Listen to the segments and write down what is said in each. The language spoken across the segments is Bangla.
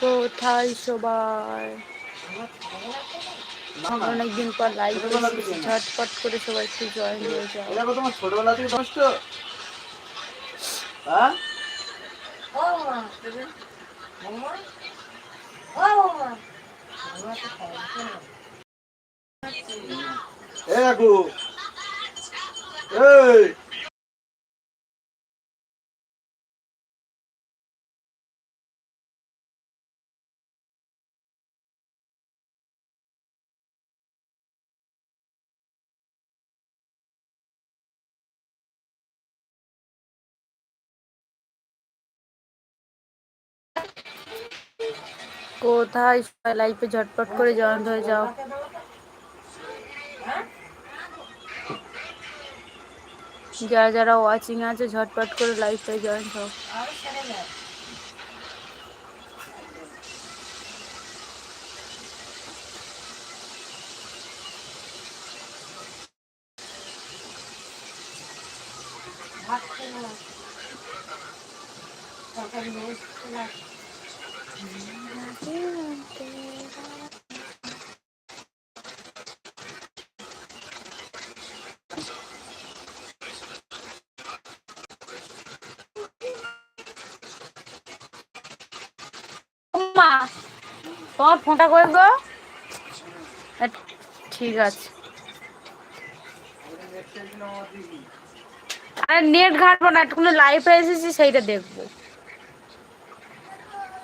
কোথায় সবাই? অনেকদিন পর লাইভ ঝটপট করে সবাই একটু জয়েন হয়ে যাও। তোমার ছোটবেলা থেকে নষ্ট হ্যাঁ? এ কাকু। এই। কোথায় লাইভে ঝটপট করে জয়েন হয়ে যাও। যারা যারা ওয়াচিং আছে, ঝটপট করে লাইভটাই জয়েন হও। তোমার ফোনটা করে গো? ঠিক আছে। আরে নেট ঘাটবো না একটু লাইভে এসেছি, সেইটা দেখব।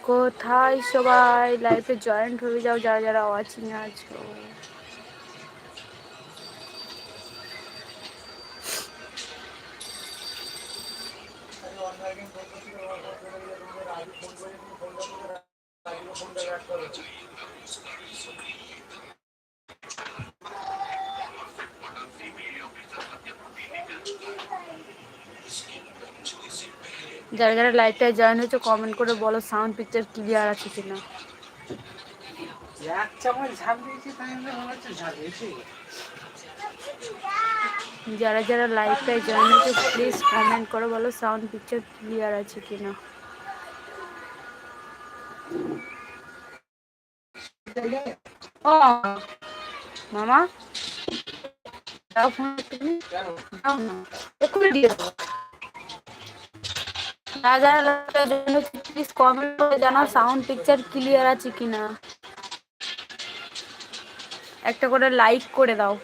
কোথায় সবাই? লাইফে জয়েন্ট হয়ে যাও যারা যারা ওয়াচিং আছো। যারা যারা লাইভটায় জয়েন হয়েছে কমেন্ট করে বলো সাউন্ড পিকচার ক্লিয়ার আছে কিনা। যারা যারা লাইভটায় জয়েন হয়েছে প্লিজ কমেন্ট করে বলো সাউন্ড পিকচার ক্লিয়ার আছে কিনা। ও মামা। দাও ফোন তুমি। দাও না। এক্ষুনি দিয়ে দেবো সাউন্ড পিকচার ক্লিয়ার আছে কিনা একটা করে লাইক করে দাও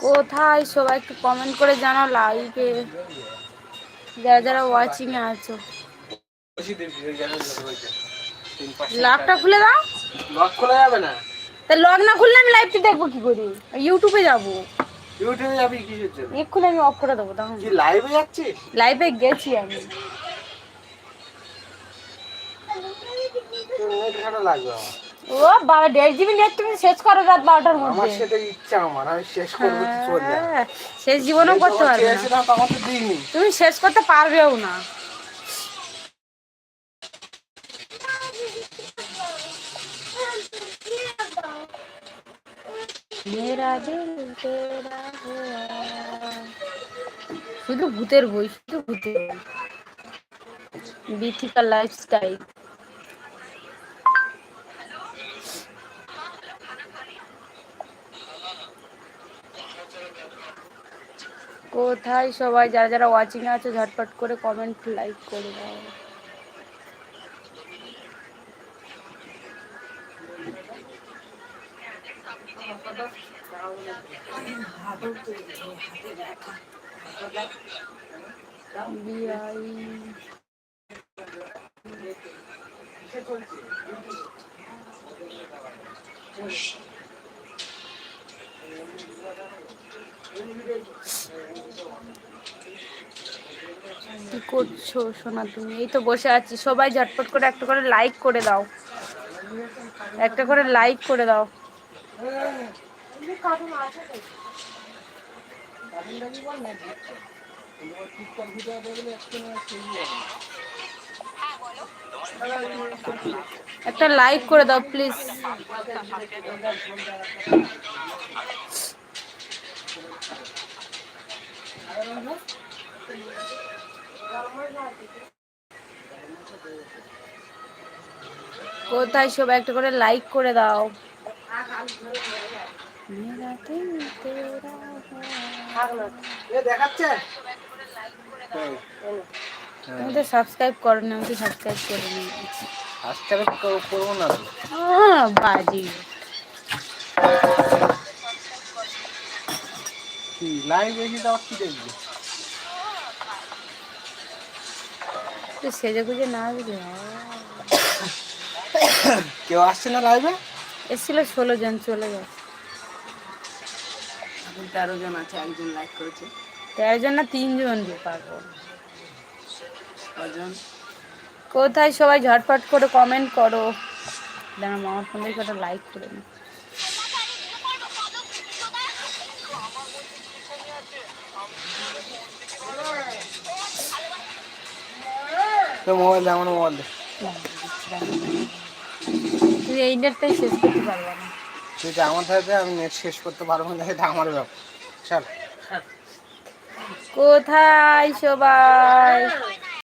কোথায়? সবাই একটু কমেন্ট করে জানাও লাইভে যারা যারা ওয়াচিং এ আছো। লকটা খুলে দাও। লক খোলা যাবে না। তা লক না খুললে আমি লাইভটি দেখব কি করি? ইউটিউবে যাব। ইউটিউবে যাবি কিসের জন্য? এক্ষুনি আমি অফ করে দেবো তখন কি লাইভে যাচ্ছিস? লাইভে গেছি আমি। নেট ঘাটা লাগবে আমার। ও বাবা দেড় জিবি নেট তুমি শেষ করো রাত বারোটার আমার মধ্যে। সেটা ইচ্ছা আমার আমি শেষ করব চল হ্যাঁ, শেষ জীবনও করতে পারবে না। তুমি শেষ করতে পারবেও না। হুয়া। শুধু ভূতের বই, শুধু ভূতের বিথিকা লাইফস্টাইল কোথায় সবাই, যারা যারা ওয়াচিং আছে, ঝটপট করে কমেন্ট লাইক করে দাও কি করছ সোনা তুমি? এই তো বসে আছি। সবাই ঝটপট করে একটা করে লাইক করে দাও। একটা করে লাইক করে দাও। একটা লাইক করে দাও প্লিজ। কোথায় সব একটা করে লাইক করে দাও। তো সাবস্ক্রাইব করো না আমি তো সাবস্ক্রাইব করে নি আজকে করব না তো। বাজি। কি লাইভ দেখি তো কি দেখবি? তুই সেজে গুজে না বুঝে কেউ আসছে না লাইভে এসেছিল ষোলো জন চলে গেছে। এখন তেরো জন আছে একজন লাইক করেছে। তেরো জন না তিনজন যে পাগল। কজন? কোথায় সবাই ঝটপট করে কমেন্ট করো। দাঁড়া মামার ফোন থেকে একটা লাইক করে নি তো মোবাইল দে আমার মোবাইল দে। তুই এই নেটটাই শেষ করতে পারব না। তুই যে আমার সাথে আমি নেট শেষ করতে পারব না, এটা আমার ব্যাপার। চল। কোথায় সবাই?